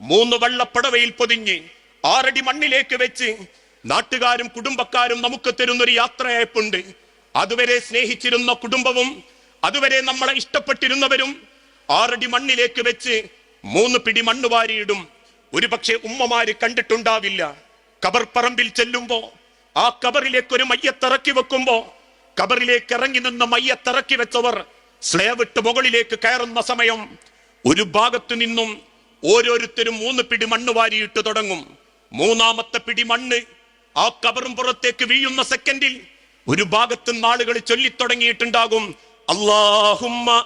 മൂന്ന് വള്ളപ്പടവയിൽ പൊതിഞ്ഞ് ആറടി മണ്ണിലേക്ക് വെച്ച് നാട്ടുകാരും കുടുംബക്കാരും നമുക്ക് തരുന്നൊരു യാത്രയയപ്പുണ്ട്. അതുവരെ സ്നേഹിച്ചിരുന്ന കുടുംബവും അതുവരെ നമ്മളെ ഇഷ്ടപ്പെട്ടിരുന്നവരും ആറടി മണ്ണിലേക്ക് വെച്ച് മൂന്ന് പിടി മണ്ണ് വാരിയിടും. ഒരുപക്ഷെ ഉമ്മമാര് കണ്ടിട്ടുണ്ടാവില്ല. കബർ പറമ്പിൽ ചെല്ലുമ്പോ ആ കബറിലേക്ക് ഒരു മയ്യത്തിറക്കി വെക്കുമ്പോ കബറിലേക്ക് ഇറങ്ങി നിന്ന് മയ്യത്തിറക്കി വെച്ചവർ സ്ലേവിട്ട് മുകളിലേക്ക് കയറുന്ന സമയം ഒരു ഭാഗത്തു നിന്നും ഓരോരുത്തരും മൂന്ന് പിടി മണ്ണ് വാരിയിട്ട് തുടങ്ങും. മൂന്നാമത്തെ പിടി മണ്ണ് ആ കബറും പുറത്തേക്ക് വീഴുന്ന സെക്കൻഡിൽ ഒരു ഭാഗത്ത് നാളുകൾ ചൊല്ലിത്തുടങ്ങിയിട്ടുണ്ടാകും. അള്ളാഹുമ്മ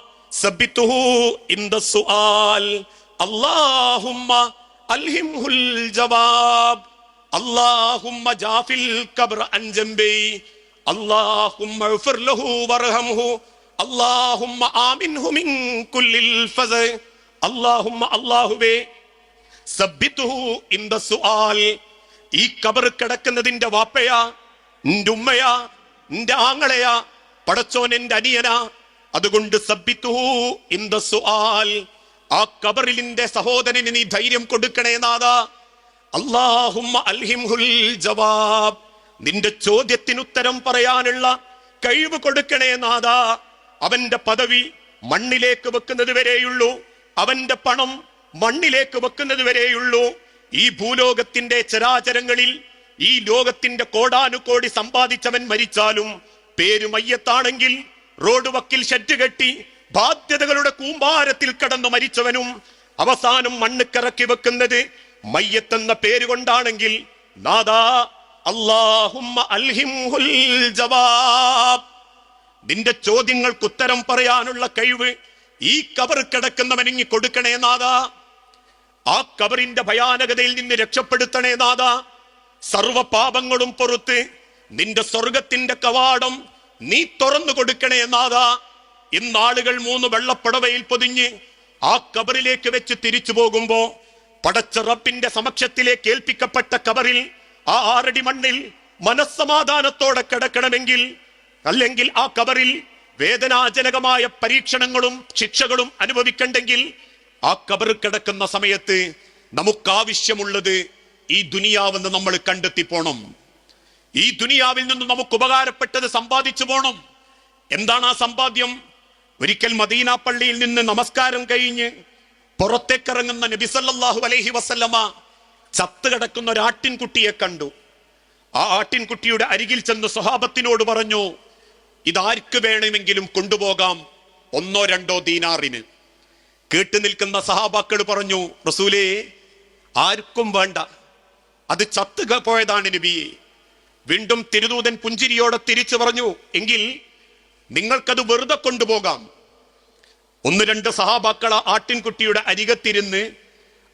അള്ളാഹുമ്മ അൽഹിംഹുൽ ജവാബ്. അല്ലാഹുമ്മ ജാഫിൽ വർഹംഹു ആമിൻഹു മിൻ കുല്ലിൽ ഫസ. ദ സുആൽ. ഈ കബർ കിടക്കുന്നതിന്റെ വാപ്പയാ നിന്റെ ഉമ്മയാ നിന്റെ ആങ്ങളയാ പടച്ചോൻ എന്റെ അനിയനാ. അതുകൊണ്ട് ആ കബറിലിന്റെ സഹോദരന് നീ ധൈര്യം കൊടുക്കണേ നാദാ അല്ലാഹുമ്മ അൽഹിംഹുൽ ജവാബ്. നിന്റെ ചോദ്യത്തിന് ഉത്തരം പറയാനുള്ള കഴിവ് കൊടുക്കണേ നാദാ അവന്റെ പദവി മണ്ണിലേക്ക് വെക്കുന്നത് വരെയുള്ളൂ. അവന്റെ പണം മണ്ണിലേക്ക് വെക്കുന്നത് വരെയുള്ളൂ. ഈ ഭൂലോകത്തിന്റെ ചരാചരങ്ങളിൽ ഈ ലോകത്തിന്റെ കോടാനുകോടി സമ്പാദിച്ചവൻ മരിച്ചാലും പേര് മയ്യത്താണെങ്കിൽ റോഡ് വക്കിൽ ഷെഡ് കെട്ടി ബാധ്യതകളുടെ കൂമ്പാരത്തിൽ കടന്നു മരിച്ചവനും അവസാനം മണ്ണ് കറക്കി വെക്കുന്നത് മയ്യത്തെന്ന പേര് കൊണ്ടാണെങ്കിൽ നാദാ അൽഹിംഹുൽ നിന്റെ ചോദ്യങ്ങൾക്ക് ഉത്തരം പറയാനുള്ള കഴിവ് ഈ കബർ കിടക്കുന്നവനിങ്ങി കൊടുക്കണേ നാദാ ആ കബറിന്റെ ഭയാനകതയിൽ നിന്ന് രക്ഷപ്പെടുത്തണേ നാദാ സർവ പാപങ്ങളും പുറത്ത് നിന്റെ സ്വർഗത്തിന്റെ കവാടം നീ തുറന്നു കൊടുക്കണേ നാദാ ഇന്നാളുകൾ മൂന്ന് വെള്ളപ്പടവയിൽ പൊതിഞ്ഞ് ആ കബറിലേക്ക് വെച്ച് തിരിച്ചു പോകുമ്പോ പടച്ച റബ്ബിന്റെ സമക്ഷത്തിലേക്ക് ഏൽപ്പിക്കപ്പെട്ട കബറിൽ ആ ആറടി മണ്ണിൽ മനസ്സമാധാനത്തോടെ കിടക്കണമെങ്കിൽ അല്ലെങ്കിൽ ആ കബറിൽ വേദനാജനകമായ പരീക്ഷണങ്ങളും ശിക്ഷകളും അനുഭവിക്കണ്ടെങ്കിൽ ആ കബർ കിടക്കുന്ന സമയത്ത് നമുക്കാവശ്യമുള്ളത് ഈ ദുനിയാവെന്ന് നമ്മൾ കണ്ടെത്തി പോണം ഈ ദുനിയാവിൽ നിന്ന് നമുക്ക് ഉപകാരപ്പെട്ടത് സമ്പാദിച്ചു പോണം. എന്താണ് ആ സമ്പാദ്യം? ഒരിക്കൽ മദീന പള്ളിയിൽ നിന്ന് നമസ്കാരം കഴിഞ്ഞ് പുറത്തേക്കിറങ്ങുന്ന നബിസല്ലാഹു അലൈഹി വസല്ലമ ചത്ത് കിടക്കുന്ന ഒരു ആട്ടിൻകുട്ടിയെ കണ്ടു. ആ ആട്ടിൻകുട്ടിയുടെ അരികിൽ ചെന്ന് സ്വഹാബത്തിനോട് പറഞ്ഞു ഇതാർക്ക് വേണമെങ്കിലും കൊണ്ടുപോകാം? ഒന്നോ രണ്ടോ ദീനാറിന്. കേട്ടു നിൽക്കുന്ന സഹാബാക്കൾ പറഞ്ഞു റസൂലേ ആർക്കും വേണ്ട. അത് ചത്തുക പോയതാണ് നബിയെ വീണ്ടും തിരുദൂതൻ പുഞ്ചിരിയോടെ തിരിച്ചു പറഞ്ഞു എങ്കിൽ നിങ്ങൾക്കത് വെറുതെ കൊണ്ടുപോകാം. ഒന്ന് രണ്ട് സഹാബാക്കള ആട്ടിൻകുട്ടിയുടെ അരികത്തിരുന്ന്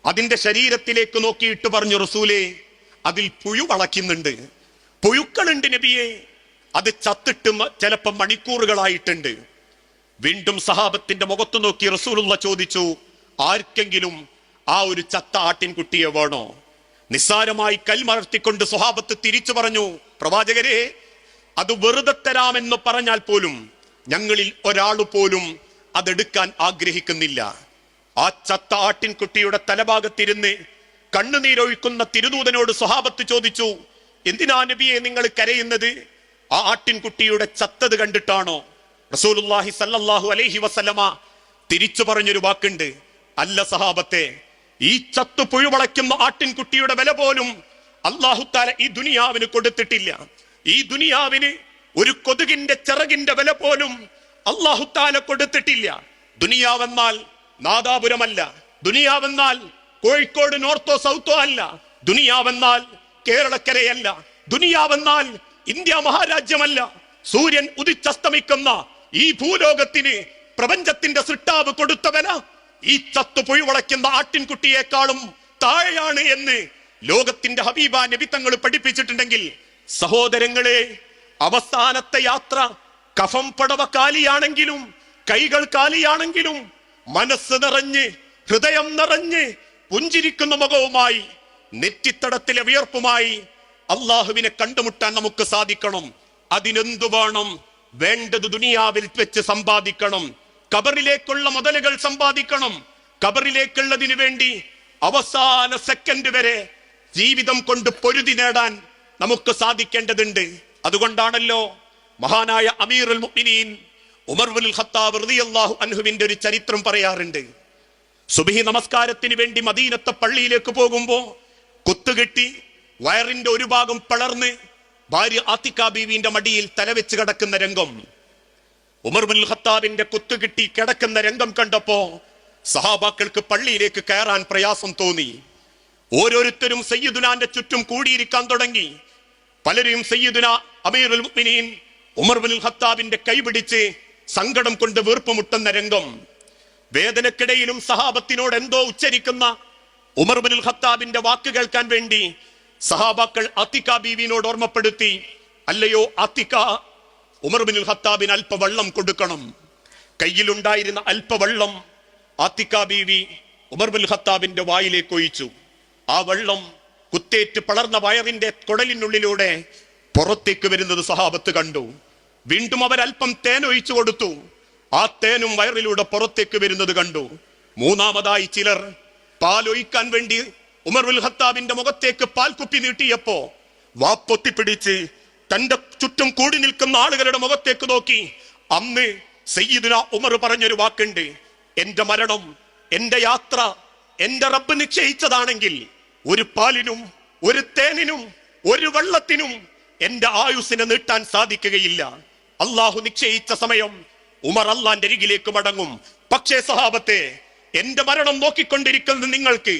അതിന്റെ ശരീരത്തിലേക്ക് നോക്കിയിട്ട് പറഞ്ഞു റസൂലേ അതിൽ പുഴു വളയ്ക്കുന്നുണ്ട്. പുഴുക്കളുണ്ട് നബിയെ. അത് ചത്തിട്ട് ചിലപ്പോൾ ചിലപ്പോ മണിക്കൂറുകളായിട്ടുണ്ട്. വീണ്ടും സഹാബത്തിന്റെ മുഖത്ത് നോക്കി റസൂലുള്ള ചോദിച്ചു ആർക്കെങ്കിലും ആ ഒരു ചത്ത ആട്ടിൻകുട്ടിയെ വേണോ? നിസ്സാരമായി കൽമർത്തിക്കൊണ്ട് സ്വഹാബത്ത് തിരിച്ചു പറഞ്ഞു പ്രവാചകരെ അത് വെറുതെ തരാമെന്ന് പറഞ്ഞാൽ പോലും ഞങ്ങളിൽ ഒരാൾ പോലും അതെടുക്കാൻ ആഗ്രഹിക്കുന്നില്ല. ആ ചത്ത ആട്ടിൻകുട്ടിയുടെ തലഭാഗത്തിരുന്ന് കണ്ണുനീരൊഴിക്കുന്ന തിരുദൂതനോട് സ്വഹാബത്ത് ചോദിച്ചു എന്തിനാ നബിയെ നിങ്ങൾ കരയുന്നത്? ആ ആട്ടിൻകുട്ടിയുടെ ചത്തത് കണ്ടിട്ടാണോ റസൂലുല്ലാഹി സല്ലല്ലാഹു അലൈഹി വസല്ലമ തിരിച്ചു പറഞ്ഞൊരു വാക്കുണ്ട്? അല്ല സഹാബത്തെ ഈ ചത്തു പുഴുവളയ്ക്കുന്ന ആട്ടിൻകുട്ടിയുടെ വില പോലും അള്ളാഹുത്താല ഈ ദുനിയാവിന് കൊടുത്തിട്ടില്ല. ഈ ദുനിയാവിന് ഒരു കൊതുകിന്റെ ചിറകിന്റെ വില പോലും അള്ളാഹുത്താല കൊടുത്തിട്ടില്ല. ദുനിയാവെന്നാൽ നാദാപുരമല്ല ദുനിയാവെന്നാൽ കോഴിക്കോട് നോർത്തോ സൗത്തോ അല്ല ദുനിയാവെന്നാൽ കേരളക്കരയല്ല ദുനിയാവെന്നാൽ ഇന്ത്യ മഹാരാജ്യമല്ല. സൂര്യൻ ഉദിച്ചസ്തമിക്കുന്ന ഈ ഭൂലോകത്തിന് പ്രപഞ്ചത്തിന്റെ സൃഷ്ടാവ് കൊടുത്തവന. ഈ ചത്തു പുഴുവളയ്ക്കുന്ന ആട്ടിൻകുട്ടിയേക്കാളും താഴെയാണ് എന്ന് ലോകത്തിന്റെ ഹബീബ നബി തങ്ങൾ പഠിപ്പിച്ചിട്ടുണ്ടെങ്കിൽ സഹോദരങ്ങളെ അവസാനത്തെ യാത്ര കഫം പടവ കാലിയാണെങ്കിലും കൈകൾ കാലിയാണെങ്കിലും മനസ്സ് നിറഞ്ഞ് ഹൃദയം നിറഞ്ഞ് പുഞ്ചിരിക്കുന്ന മുഖവുമായി നെറ്റിത്തടത്തിലെ വിയർപ്പുമായി അള്ളാഹുവിനെ കണ്ടുമുട്ടാൻ നമുക്ക് സാധിക്കണം. അതിനെന്തു വേണം? വേണ്ടത് ദുനിയാവിൽ വെച്ച് സമ്പാദിക്കണം. കബറിലേക്കുള്ള മുതലുകൾ സമ്പാദിക്കണം. കബറിലേക്കുള്ളതിനു വേണ്ടി അവസാന സെക്കൻഡ് വരെ ജീവിതം കൊണ്ട് പൊരുതി നേടാൻ നമുക്ക് സാധിക്കേണ്ടതുണ്ട്. അതുകൊണ്ടാണല്ലോ മഹാനായ അമീറുൽ മുഅ്മിനീൻ ഉമർ ബിൻ ഖത്താബ് റളിയല്ലാഹു അൻഹുവിന്റെ ഒരു ചരിത്രം പറയാറുണ്ട്. സുബഹി നമസ്കാരത്തിന് വേണ്ടി മദീനത്തെ പള്ളിയിലേക്ക് പോകുമ്പോ കുത്തുകെട്ടി വയറിന്റെ ഒരു ഭാഗം പിളർന്ന് ഭാര്യ ആത്തിക്ക ബീവിന്റെ മടിയിൽ തലവെച്ച് കിടക്കുന്ന രംഗം. ഉമർ ബിൻ ഖത്താബിന്റെ കുത്തുകിട്ടി കിടക്കുന്ന രംഗം കണ്ടപ്പോ സഹാബാക്കൾക്ക് പള്ളിയിലേക്ക് കയറാൻ പ്രയാസം തോന്നി. ഓരോരുത്തരും സയ്യിദുനാന്റെ ചുറ്റും കൂടിയിരിക്കാൻ തുടങ്ങി. പലരും സയ്യിദുന അമീറുൽ മുഅ്മിനീൻ ഉമർ ബിൻ ഖത്താബിന്റെ കൈപിടിച്ച് സങ്കടം കൊണ്ട് വീർപ്പുമുട്ടുന്ന രംഗം. വേദനക്കിടയിലും സഹാബത്തിനോട് എന്തോ ഉച്ചരിക്കുന്ന ഉമർ ബിൻ ഖത്താബിന്റെ വാക്ക് കേൾക്കാൻ വേണ്ടി സഹാബാക്കൾ അത്തിക്ക ബീവിനോട് ഓർമ്മപ്പെടുത്തി അല്ലയോ അത്തിക്ക ഉമർ ബിൻ ഖത്താബിന് അല്പ വെള്ളം കൊടുക്കണം. കയ്യിലുണ്ടായിരുന്ന അല്പവെള്ളം ആത്തിക്ക ബീവി ഉമർ ബിൻ ഖത്താബിന്റെ വായിലേക്ക് ഒഴിച്ചു. ആ വെള്ളം കുത്തേറ്റ് പളർന്ന വയറിന്റെ കുടലിനുള്ളിലൂടെ പുറത്തേക്ക് വരുന്നത് സഹാബത്ത് കണ്ടു. വീണ്ടും അവർ അല്പം തേൻ ഒഴിച്ചു കൊടുത്തു. ആ തേനും വയറിലൂടെ പുറത്തേക്ക് വരുന്നത് കണ്ടു. മൂന്നാമതായി ചിലർ പാലൊഴിക്കാൻ വേണ്ടി ഉമർ ഉൽ ഖത്താബിന്റെ മുഖത്തേക്ക് പാൽക്കുപ്പി കുപ്പി നീട്ടിയപ്പോ വാപ്പൊത്തിപ്പിടിച്ച് തന്റെ ചുറ്റും കൂടി നിൽക്കുന്ന ആളുകളുടെ മുഖത്തേക്ക് നോക്കി. അന്ന് സയ്യിദുന ഉമർ പറഞ്ഞൊരു വാക്കുണ്ട്. എന്റെ മരണം എന്റെ യാത്ര എന്റെ റബ്ബ് നിശ്ചയിച്ചതാണെങ്കിൽ ഒരു പാലിനും ഒരു തേനിനും ഒരു വെള്ളത്തിനും എന്റെ ആയുസിനെ നീട്ടാൻ സാധിക്കുകയില്ല. അള്ളാഹു നിശ്ചയിച്ച സമയം ഉമർ അള്ളാന്റെ അരികിലേക്ക് മടങ്ങും. പക്ഷേ സഹാബത്തെ എന്റെ മരണം നോക്കിക്കൊണ്ടിരിക്കുന്ന നിങ്ങൾക്ക്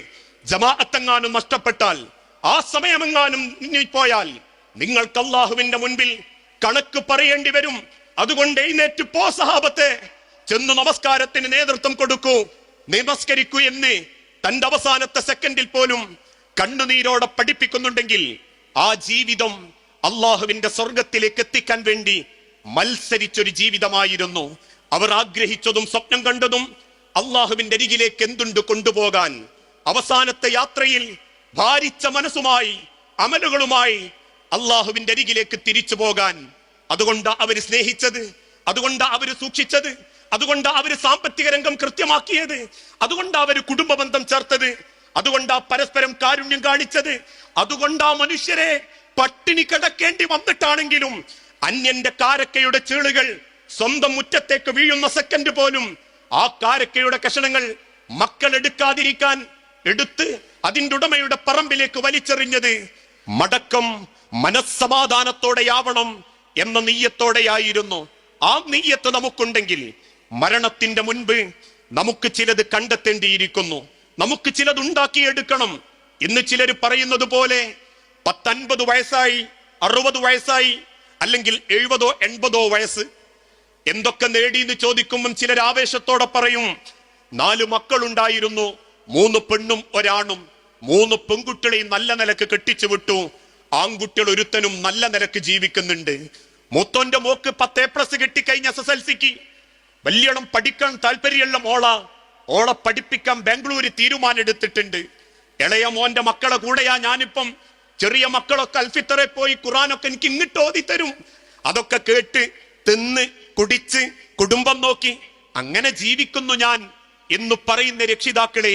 ജമാഅത്തെങ്ങാനും നഷ്ടപ്പെട്ടാൽ ആ സമയമെങ്ങാനും പോയാൽ നിങ്ങൾക്ക് അള്ളാഹുവിന്റെ മുൻപിൽ കണക്ക് പറയേണ്ടി വരും. അതുകൊണ്ട് എഴുന്നേറ്റ് പോ സഹാബത്തെ. ചെന്ന് നമസ്കാരത്തിന് നേതൃത്വം കൊടുക്കൂ. നമസ്കരിക്കൂ എന്ന് തന്റെ അവസാനത്തെ സെക്കൻഡിൽ പോലും കണ്ണുനീരോടെ പഠിപ്പിക്കുന്നുണ്ടെങ്കിൽ ആ ജീവിതം അള്ളാഹുവിന്റെ സ്വർഗത്തിലേക്ക് എത്തിക്കാൻ വേണ്ടി മത്സരിച്ചൊരു ജീവിതമായിരുന്നു. അവർ ആഗ്രഹിച്ചതും സ്വപ്നം കണ്ടതും അള്ളാഹുവിന്റെ അരികിലേക്ക് എന്തുണ്ട് കൊണ്ടുപോകാൻ അവസാനത്തെ യാത്രയിൽ ഭാരിച്ച മനസ്സുമായി അമലുകളുമായി അള്ളാഹുവിന്റെ അരികിലേക്ക് തിരിച്ചു പോകാൻ. അതുകൊണ്ട് അവർ സ്നേഹിച്ചത് അതുകൊണ്ട് അവർ സൂക്ഷിച്ചത് അതുകൊണ്ട് അവർ സാമ്പത്തിക രംഗം കൃത്യമാക്കിയത് അതുകൊണ്ട് അവർ കുടുംബ ബന്ധം ചേർത്തത് അതുകൊണ്ട് ആ പരസ്പരം കാരുണ്യം കാണിച്ചത് അതുകൊണ്ട് ആ മനുഷ്യരെ പട്ടിണി കിടക്കേണ്ടി വന്നിട്ടാണെങ്കിലും അന്യന്റെ കാരക്കയുടെ ചീളുകൾ സ്വന്തം മുറ്റത്തേക്ക് വീഴുന്ന സെക്കൻഡ് പോലും ആ കാരക്കയുടെ കഷണങ്ങൾ മക്കൾ എടുക്കാതിരിക്കാൻ എടുത്ത് അതിന്റെ ഉടമയുടെ പറമ്പിലേക്ക് വലിച്ചെറിഞ്ഞത് മടക്കം മനസ്സമാധാനത്തോടെയാവണം എന്ന നെയ്യത്തോടെയായിരുന്നു ആ നെയ്യത്ത് നമുക്കുണ്ടെങ്കിൽ മരണത്തിന്റെ മുൻപ് നമുക്ക് ചിലത് കണ്ടെത്തേണ്ടിയിരിക്കുന്നു. നമുക്ക് ചിലത് ഉണ്ടാക്കിയെടുക്കണം ഇന്ന് ചിലർ പറയുന്നത് പോലെ പത്തൻപത് വയസ്സായി അറുപത് വയസ്സായി അല്ലെങ്കിൽ എഴുപതോ എൺപതോ വയസ്സ്. എന്തൊക്കെ നേടിയെന്ന് ചോദിക്കുമ്പം ചിലർ ആവേശത്തോടെ പറയും നാല് മക്കളുണ്ടായിരുന്നു. മൂന്ന് പെണ്ണും ഒരാണും മൂന്ന് പെൺകുട്ടികളെയും നല്ല നിലയ്ക്ക് കെട്ടിച്ചു വിട്ടു. ആൺകുട്ടികൾ ഒരുത്തനും നല്ല നിലയ്ക്ക് ജീവിക്കുന്നുണ്ട്. മൂത്തോന്റെ മോക്ക് പത്ത് എ പ്ലസ് കിട്ടിക്കഴിഞ്ഞ എസ് എസ് എൽ സിക്ക് വലിയണം പഠിക്കാൻ താല്പര്യമുള്ള മോള. ഓളെ പഠിപ്പിക്കാൻ ബാംഗ്ലൂര് തീരുമാനം എടുത്തിട്ടുണ്ട് ഇളയ മോന്റെ മക്കളെ കൂടെയാ ഞാനിപ്പം. ചെറിയ മക്കളൊക്കെ അൽഫിത്തറെ പോയി ഖുറാനൊക്കെ എനിക്ക് ഇങ്ങോട്ട് ഓതി തരും അതൊക്കെ കേട്ട് തിന്ന് കുടിച്ച് കുടുംബം നോക്കി. അങ്ങനെ ജീവിക്കുന്നു ഞാൻ എന്ന് പറയുന്ന രക്ഷിതാക്കളെ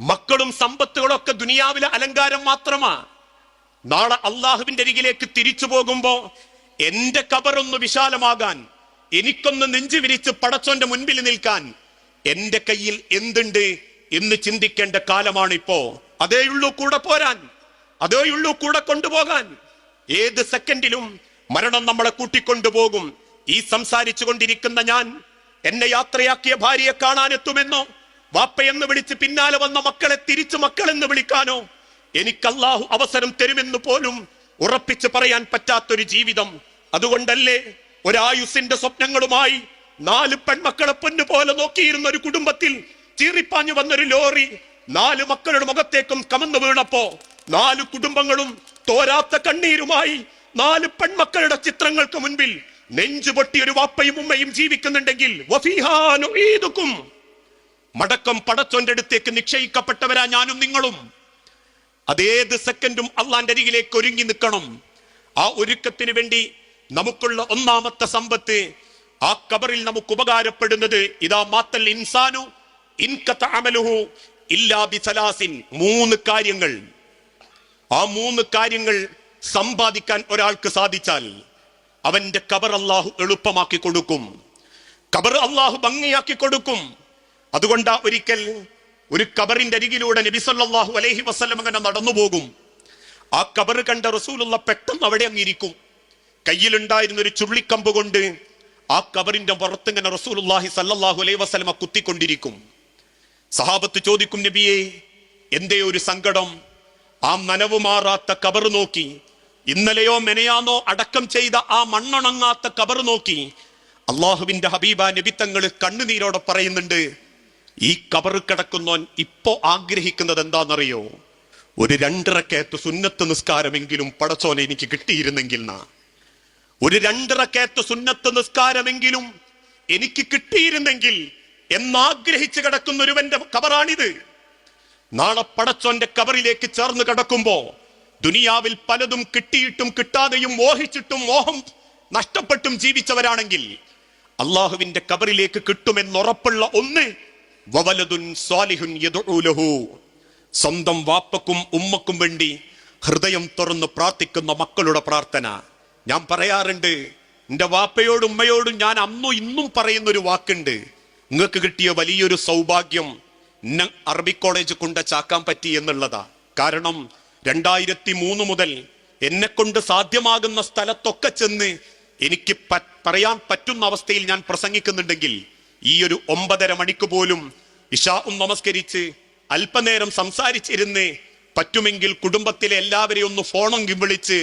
മക്കളും സമ്പത്തുകളും ഒക്കെ ദുനിയാവിലെ അലങ്കാരം മാത്രമാ. നാളെ അള്ളാഹുവിന്റെ അരികിലേക്ക് തിരിച്ചു പോകുമ്പോ എന്റെ കബറൊന്ന് വിശാലമാകാൻ എനിക്കൊന്ന് നെഞ്ചു വിരിച്ച് പടച്ചോന്റെ മുൻപിൽ നിൽക്കാൻ എന്റെ കയ്യിൽ എന്തുണ്ട് എന്ന് ചിന്തിക്കേണ്ട കാലമാണ് കാലമാണിപ്പോ അതേയുള്ളൂ കൂടെ പോരാൻ അതേയുള്ളൂ കൂടെ കൊണ്ടുപോകാൻ. ഏത് സെക്കൻഡിലും മരണം നമ്മളെ കൂട്ടിക്കൊണ്ടുപോകും. ഈ സംസാരിച്ചു കൊണ്ടിരിക്കുന്ന ഞാൻ എന്നെ യാത്രയാക്കിയ ഭാര്യയെ കാണാനെത്തുമെന്നോ? വാപ്പയെന്ന് വിളിച്ച് പിന്നാലെ വന്ന മക്കളെ തിരിച്ചു മക്കളെന്ന് വിളിക്കാനോ? എനിക്ക് അള്ളാഹു അവസരം തരുമെന്ന് പോലും ഉറപ്പിച്ചു പറയാൻ പറ്റാത്തൊരു ജീവിതം. അതുകൊണ്ടല്ലേ ഒരായുസിന്റെ സ്വപ്നങ്ങളുമായി നാല് പെൺമക്കളെ പൊന്നു പോലെ നോക്കിയിരുന്ന ഒരു കുടുംബത്തിൽ ചീറിപ്പാഞ്ഞു വന്നൊരു ലോറി നാല് മക്കളുടെ മുഖത്തേക്കും കമന്നു വീണപ്പോ നാല് കുടുംബങ്ങളും തോരാത്ത കണ്ണീരുമായി നാല് പെൺമക്കളുടെ ചിത്രങ്ങൾക്ക് മുൻപിൽ നെഞ്ചു പൊട്ടി ഒരു വാപ്പയും ഉമ്മയും ജീവിക്കുന്നുണ്ടെങ്കിൽ. മടക്കം പടച്ചോന്റെ അടുത്തേക്ക് നിക്ഷയിക്കപ്പെട്ടവരാ ഞാനും നിങ്ങളും. അതേത് സെക്കൻഡും അള്ളാന്റെ അരികിലേക്ക് ഒരുങ്ങി നിൽക്കണം. ആ ഒരുക്കത്തിന് വേണ്ടി നമുക്കുള്ള ഒന്നാമത്തെ സമ്പത്ത് ആ കബറിൽ നമുക്ക് ഉപകാരപ്പെടുന്നത് ഇതാ മാത്തൽ ഇൻസാനു ഇൻകത്ത അമലുഹു ഇല്ലാ ബിസലാസിൻ മൂന്ന് കാര്യങ്ങൾ. ആ മൂന്ന് കാര്യങ്ങൾ സമ്പാദിക്കാൻ ഒരാൾക്ക് സാധിച്ചാൽ അവന്റെ കബർ അള്ളാഹു എളുപ്പമാക്കി കൊടുക്കും. കബർ അള്ളാഹു ഭംഗിയാക്കി കൊടുക്കും. അതുകൊണ്ടാ ഒരിക്കൽ ഒരു കബറിന്റെ അരികിലൂടെ നബിസല്ലാഹു അലൈഹി വസല്ലം അങ്ങനെ നടന്നു പോകും ആ കബർ കണ്ട റസൂലുള്ള പെട്ടെന്ന് അവിടെ അങ്ങിരിക്കും. കയ്യിലുണ്ടായിരുന്ന ഒരു ചുള്ളിക്കമ്പ് കൊണ്ട് ആ കബറിന്റെ പുറത്തിങ്ങനെ റസൂലുള്ളാഹി സല്ലാഹു അലൈഹി വസ്ലമ കുത്തിക്കൊണ്ടിരിക്കും. സഹാബത്ത് ചോദിക്കും നബിയെ എന്തേ ഒരു സങ്കടം? ആ നനവ് മാറാത്ത കബർ നോക്കി. ഇന്നലെയോ മെനയാന്നോ അടക്കം ചെയ്ത ആ മണ്ണുണങ്ങാത്ത കബർ നോക്കി അള്ളാഹുവിന്റെ ഹബീബ നബിത്തങ്ങൾ കണ്ണുനീരോടെ പറയുന്നുണ്ട് ഈ കബർ കിടക്കുന്നോൻ ഇപ്പോ ആഗ്രഹിക്കുന്നത് എന്താണെന്നറിയോ? ഒരു രണ്ടിറക്കേത്ത് സുന്നത്ത് നിസ്കാരമെങ്കിലും പടച്ചോനെ എനിക്ക് കിട്ടിയിരുന്നെങ്കിൽ നാ. ഒരു രണ്ടിറക്കേത്ത് സുന്നത്ത് നിസ്കാരമെങ്കിലും എനിക്ക് കിട്ടിയിരുന്നെങ്കിൽ എന്നാഗ്രഹിച്ച് കിടക്കുന്ന ഒരുവന്റെ കബറാണിത്. നാളെ പടച്ചോന്റെ കബറിലേക്ക് ചേർന്ന് കിടക്കുമ്പോ ദുനിയാവിൽ പലതും കിട്ടിയിട്ടും കിട്ടാതെയും മോഹിച്ചിട്ടും മോഹം നഷ്ടപ്പെട്ടും ജീവിച്ചവരാണെങ്കിൽ അള്ളാഹുവിന്റെ കബറിലേക്ക് കിട്ടുമെന്നുറപ്പുള്ള ഒന്ന് വവലതുൻ സ്വാലിഹുൻ. സ്വന്തം വാപ്പക്കും ഉമ്മക്കും വേണ്ടി ഹൃദയം തുറന്ന് പ്രാർത്ഥിക്കുന്ന മക്കളുടെ പ്രാർത്ഥന. ഞാൻ പറയാറുണ്ട് എന്റെ വാപ്പയോടും ഉമ്മയോടും ഞാൻ അന്നും ഇന്നും പറയുന്ന ഒരു വാക്കുണ്ട്. നിങ്ങൾക്ക് കിട്ടിയ വലിയൊരു സൗഭാഗ്യം എന്നെ അറബി കോളേജ് കൊണ്ട ചാക്കാൻ പറ്റി എന്നുള്ളതാ. കാരണം രണ്ടായിരത്തി മൂന്ന് മുതൽ എന്നെ കൊണ്ട് സാധ്യമാകുന്ന സ്ഥലത്തൊക്കെ ചെന്ന് എനിക്ക് പറയാൻ പറ്റുന്ന അവസ്ഥയിൽ ഞാൻ പ്രസംഗിക്കുന്നുണ്ടെങ്കിൽ ഈ ഒരു ഒമ്പതര മണിക്ക് പോലും ഇഷാവും നമസ്കരിച്ച് അല്പനേരം സംസാരിച്ചിരുന്ന് പറ്റുമെങ്കിൽ കുടുംബത്തിലെ എല്ലാവരെയും ഒന്ന് ഫോണെങ്കിൽ വിളിച്ച്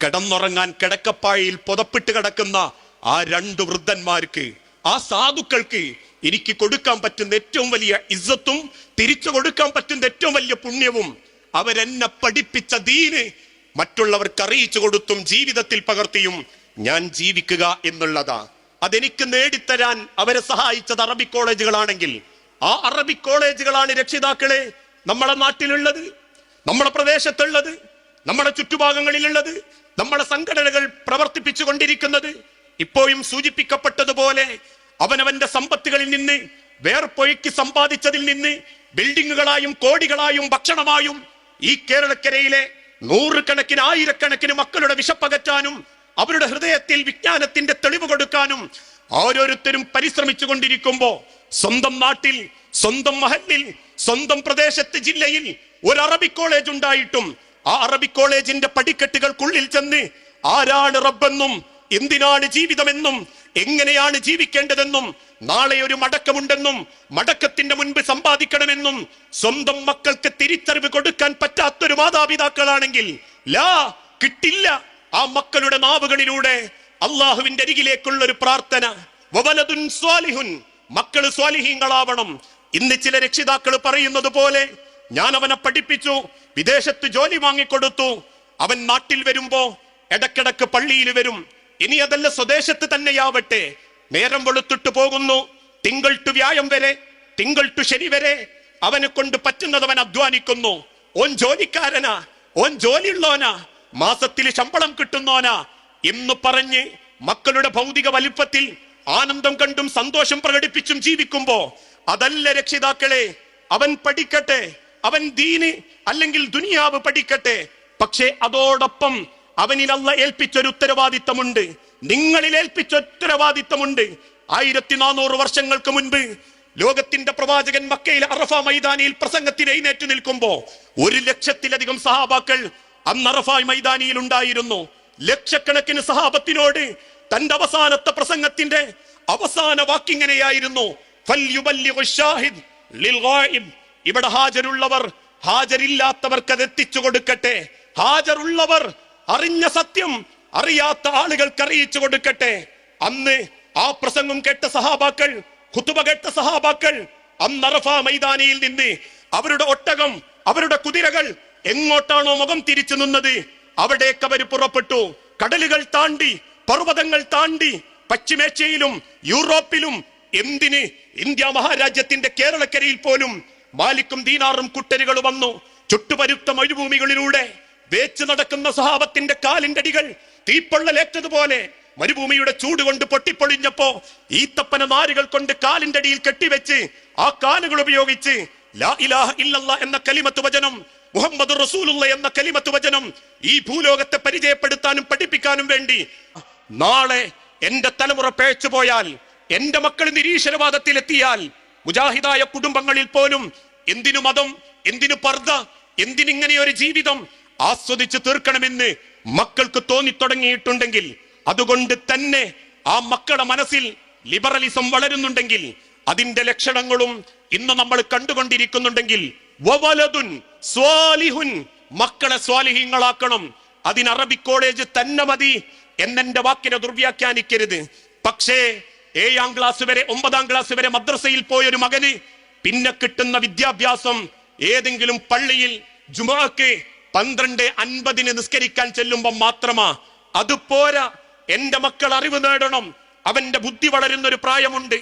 കിടന്നുറങ്ങാൻ കിടക്കപ്പായയിൽ പുതപ്പിട്ട് കിടക്കുന്ന ആ രണ്ട് വൃദ്ധന്മാർക്ക് ആ സാധുക്കൾക്ക് എനിക്ക് കൊടുക്കാൻ പറ്റുന്ന ഏറ്റവും വലിയ ഇസ്സത്തും തിരിച്ചു കൊടുക്കാൻ പറ്റുന്ന ഏറ്റവും വലിയ പുണ്യവും അവരെന്നെ പഠിപ്പിച്ച ദീന് മറ്റുള്ളവർക്ക് അറിയിച്ചു കൊടുത്തും ജീവിതത്തിൽ പകർത്തിയും ഞാൻ ജീവിക്കുക എന്നുള്ളതാ. അതെനിക്ക് നേടിത്തരാൻ അവരെ സഹായിച്ചത് അറബി കോളേജുകളാണെങ്കിൽ. ആ അറബി കോളേജുകളാണ് രക്ഷിതാക്കളെ നമ്മളെ നാട്ടിലുള്ളത് നമ്മുടെ പ്രദേശത്തുള്ളത് നമ്മുടെ ചുറ്റുഭാഗങ്ങളിലുള്ളത് നമ്മുടെ സംഘടനകൾ പ്രവർത്തിപ്പിച്ചു കൊണ്ടിരിക്കുന്നത്. ഇപ്പോഴും സൂചിപ്പിക്കപ്പെട്ടതുപോലെ അവനവന്റെ സമ്പത്തുകളിൽ നിന്ന് വേർപ്പൊഴുക്കി സമ്പാദിച്ചതിൽ നിന്ന് ബിൽഡിങ്ങുകളായും കോടികളായും ഭക്ഷണമായും ഈ കേരളക്കരയിലെ നൂറുകണക്കിന് ആയിരക്കണക്കിന് മക്കളുടെ വിശപ്പകറ്റാനും അവരുടെ ഹൃദയത്തിൽ വിജ്ഞാനത്തിന്റെ തെളിവ് കൊടുക്കാനും ഓരോരുത്തരും പരിശ്രമിച്ചു കൊണ്ടിരിക്കുമ്പോ സ്വന്തം നാട്ടിൽ സ്വന്തം മഹലിൽ സ്വന്തം പ്രദേശത്ത് ജില്ലയിൽ ഒരു അറബി കോളേജ് ഉണ്ടായിട്ടും ആ അറബി കോളേജിന്റെ പടിക്കെട്ടുകൾക്കുള്ളിൽ ചെന്ന് ആരാണ് റബ്ബെന്നും എന്തിനാണ് ജീവിതമെന്നും എങ്ങനെയാണ് ജീവിക്കേണ്ടതെന്നും നാളെ ഒരു മടക്കമുണ്ടെന്നും മടക്കത്തിന്റെ മുൻപ് സമ്പാദിക്കണമെന്നും സ്വന്തം മക്കൾക്ക് തിരിച്ചറിവ് കൊടുക്കാൻ പറ്റാത്തൊരു മാതാപിതാക്കളാണെങ്കിൽ ലാ കിട്ടില്ല. ആ മക്കളുടെ നാവുകളിലൂടെ അള്ളാഹുവിന്റെ അരികിലേക്കുള്ള ഒരു പ്രാർത്ഥന. വവലതുൻ സ്വാലിഹുൻ. മക്കൾ സ്വാലിഹീങ്ങളാവണം. ഇന്ന് ചില രക്ഷിതാക്കൾ പറയുന്നത് പോലെ ഞാൻ അവനെ പഠിപ്പിച്ചു വിദേശത്ത് ജോലി വാങ്ങിക്കൊടുത്തു. അവൻ നാട്ടിൽ വരുമ്പോ ഇടക്കിടക്ക് പള്ളിയിൽ വരും. ഇനി അതല്ല സ്വദേശത്ത് തന്നെയാവട്ടെ. നേരം വെളുത്തിട്ട് പോകുന്നു. തിങ്കൾ ടു വ്യായം വരെ തിങ്കൾ ടു ശനി വരെ അവനെ കൊണ്ട് പറ്റുന്നതവൻ അധ്വാനിക്കുന്നു. ഓൻ ജോലിക്കാരനാ ഓൻ ജോലിയുള്ളവനാ മാസത്തിൽ ശമ്പളം കിട്ടുന്നോനാ എന്ന് പറഞ്ഞ് മക്കളുടെ ഭൗതിക വലിപ്പത്തിൽ ആനന്ദം കണ്ടും സന്തോഷം പ്രകടിപ്പിച്ചും ജീവിക്കുമ്പോ അതല്ല രക്ഷിതാക്കളെ അവൻ പഠിക്കട്ടെ അവൻ ദീന് അല്ലെങ്കിൽ ദുനിയാവ് പഠിക്കട്ടെ. പക്ഷേ അതോടൊപ്പം അവനിൽ അല്ല ഏൽപ്പിച്ചൊരു ഉത്തരവാദിത്തമുണ്ട്. നിങ്ങളിൽ ഏൽപ്പിച്ച ഉത്തരവാദിത്തമുണ്ട്. ആയിരത്തി നാനൂറ് വർഷങ്ങൾക്ക് മുൻപ് ലോകത്തിന്റെ പ്രവാചകൻ മക്കയിൽ അറഫ മൈതാനിയിൽ പ്രസംഗത്തിന് എഴുന്നേറ്റ് നിൽക്കുമ്പോ ഒരു ലക്ഷത്തിലധികം സഹാബാക്കൾ അന്ന് അറഫ മൈതാനിയിൽ ഉണ്ടായിരുന്നു. ലക്ഷക്കണക്കിന് സഹാബത്തിനോട് തന്റെ അവസാനത്തെ പ്രസംഗത്തിന്റെ അവസാന വാക്കിങ്ങനെയായിരുന്നു. ഇവിടെ ഹാജരുള്ളവർ ഹാജരില്ലാത്തവർക്ക് അത് എത്തിച്ചു കൊടുക്കട്ടെ. ഹാജറുള്ളവർ അറിഞ്ഞ സത്യം അറിയാത്ത ആളുകൾക്ക് അറിയിച്ചു കൊടുക്കട്ടെ. അന്ന് ആ പ്രസംഗം കേട്ട സഹാബാക്കൾ ഖുതുബ കേട്ട സഹാബാക്കൾ അന്ന് അറഫ മൈതാനിയിൽ നിന്ന് അവരുടെ ഒട്ടകം അവരുടെ കുതിരകൾ എങ്ങോട്ടാണോ മുഖം തിരിച്ചു നിന്നത്? അവിടേക്ക് അവർ പുറപ്പെട്ടു. കടലുകൾ താണ്ടി പർവതങ്ങൾ താണ്ടി പശ്ചിമേഷ്യയിലും യൂറോപ്പിലും എന്തിന് ഇന്ത്യ മഹാരാജ്യത്തിന്റെ കേരളക്കരയിൽ പോലും മാലിക്കും ദീനാറും കുട്ടരുകൾ വന്നു. ചുട്ടുപരുത്ത മരുഭൂമികളിലൂടെ വേച്ച് നടക്കുന്ന സഹാബത്തിന്റെ കാലിന്റെ അടികൾ തീപ്പൊള്ളലേറ്റതുപോലെ മരുഭൂമിയുടെ ചൂട് കൊണ്ട് പൊട്ടിപ്പൊളിഞ്ഞപ്പോ ഈത്തപ്പന നാരുകൾ കൊണ്ട് കാലിന്റെ അടിയിൽ കെട്ടിവെച്ച് ആ കാലുകൾ ഉപയോഗിച്ച് ലാ ഇലാഹ എന്ന കലിമത്ത് വചനം മുഹമ്മദ് റസൂലുള്ള എന്ന കലിമത്ത് വചനം ഈ ഭൂലോകത്തെ പരിചയപ്പെടുത്താനും പഠിപ്പിക്കാനും വേണ്ടി നാളെ എന്റെ തലമുറ പേച്ചു പോയാൽ എന്റെ മക്കൾ നിരീശ്വരവാദത്തിൽ നിരീശ്വരവാദത്തിലെത്തിയാൽ മുജാഹിദായ കുടുംബങ്ങളിൽ പോലും എന്തിനു മതം എന്തിനു പർദ്ദ എന്തിനിങ്ങനെ ഒരു ജീവിതം ആസ്വദിച്ച് തീർക്കണമെന്ന് മക്കൾക്ക് തോന്നി തുടങ്ങിയിട്ടുണ്ടെങ്കിൽ അതുകൊണ്ട് തന്നെ ആ മക്കളുടെ മനസ്സിൽ ലിബറലിസം വളരുന്നുണ്ടെങ്കിൽ അതിന്റെ ലക്ഷണങ്ങളും ഇന്ന് നമ്മൾ കണ്ടുകൊണ്ടിരിക്കുന്നുണ്ടെങ്കിൽ സ്വാലിഹുൻ മക്കളെ സ്വാലിഹീങ്ങളാക്കണം. അതിന് അറബി കോളേജ് തന്നെ മതി എന്നെ വാക്കിനെ ദുർവ്യാഖ്യാനിക്കരുത്. പക്ഷേ ഏഴാം ക്ലാസ് വരെ ഒമ്പതാം ക്ലാസ് വരെ മദ്രസയിൽ പോയൊരു മകന് പിന്നെ കിട്ടുന്ന വിദ്യാഭ്യാസം ഏതെങ്കിലും പള്ളിയിൽ ജുമാക്ക് പന്ത്രണ്ട് അൻപതിന് നിസ്കരിക്കാൻ ചെല്ലുമ്പോൾ മാത്രമാ അത് പോരാ എന്റെ മക്കൾ അറിവ് നേടണം. അവന്റെ ബുദ്ധി വളരുന്ന ഒരു പ്രായമുണ്ട്.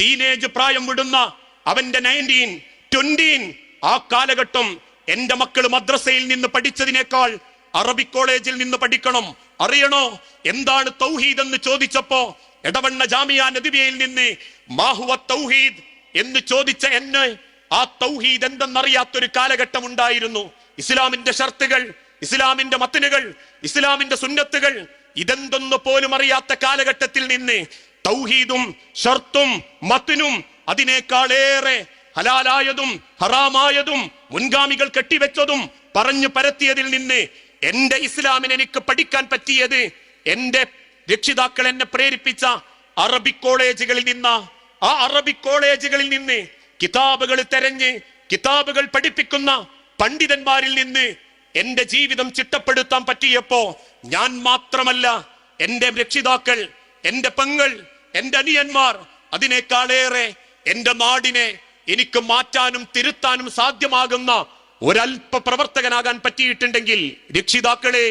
ടീനേജ് പ്രായം വിടുന്ന അവന്റെ നയന്റീൻ ട്വന്റീൻ ആ കാലഘട്ടം എന്റെ മക്കൾ മദ്രസയിൽ നിന്ന് പഠിച്ചതിനേക്കാൾ അറബിക് കോളേജിൽ നിന്ന് പഠിക്കണം. അറിയണോ? എന്താണ് തൗഹീദ് എന്ന് ചോദിച്ചപ്പോ എടവണ്ണ ജാമിയ നദിബിയയിൽ നിന്ന് മാഹുവ തൗഹീദ് എന്ന് ചോദിച്ച എന്നെ ആ തൗഹീദ് എന്തെന്നറിയാത്തൊരു കാലഘട്ടം ഉണ്ടായിരുന്നു ഇസ്ലാമിന്റെ ഷർത്തുകൾ ഇസ്ലാമിന്റെ മത്തിനുകൾ ഇസ്ലാമിന്റെ സുന്നത്തുകൾ ഇതെന്തൊന്നു പോലും അറിയാത്ത കാലഘട്ടത്തിൽ നിന്ന് തൗഹീദും ഷർത്തും മത്തിനും അതിനേക്കാളേറെ ഹലാലായതും ഹറാമായതും മുൻഗാമികൾ കെട്ടിവെച്ചതും പറഞ്ഞു പരത്തിയതിൽ നിന്ന് എന്റെ ഇസ്ലാമിന് എനിക്ക് പഠിക്കാൻ പറ്റിയത് എന്റെ രക്ഷിതാക്കൾ എന്നെ പ്രേരിപ്പിച്ച അറബി കോളേജുകളിൽ നിന്ന. ആ അറബി കോളേജുകളിൽ നിന്ന് കിതാബുകൾ തെരഞ്ഞ് കിതാബുകൾ പഠിപ്പിക്കുന്ന പണ്ഡിതന്മാരിൽ നിന്ന് എന്റെ ജീവിതം ചിട്ടപ്പെടുത്താൻ പറ്റിയപ്പോ ഞാൻ മാത്രമല്ല എന്റെ രക്ഷിതാക്കൾ എന്റെ പെങ്ങൾ എന്റെ അനിയന്മാർ അതിനേക്കാളേറെ എന്റെ നാടിനെ എനിക്ക് മാറ്റാനും തിരുത്താനും സാധ്യമാകുന്ന ഒരൽപ പ്രവർത്തകനാകാൻ പറ്റിയിട്ടുണ്ടെങ്കിൽ രക്ഷിതാക്കളെ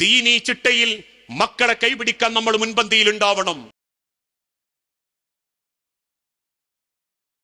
ദീനീ ചിട്ടയിൽ മക്കളെ കൈപിടിക്കാൻ നമ്മൾ മുൻപന്തിയിൽ ഉണ്ടാവണം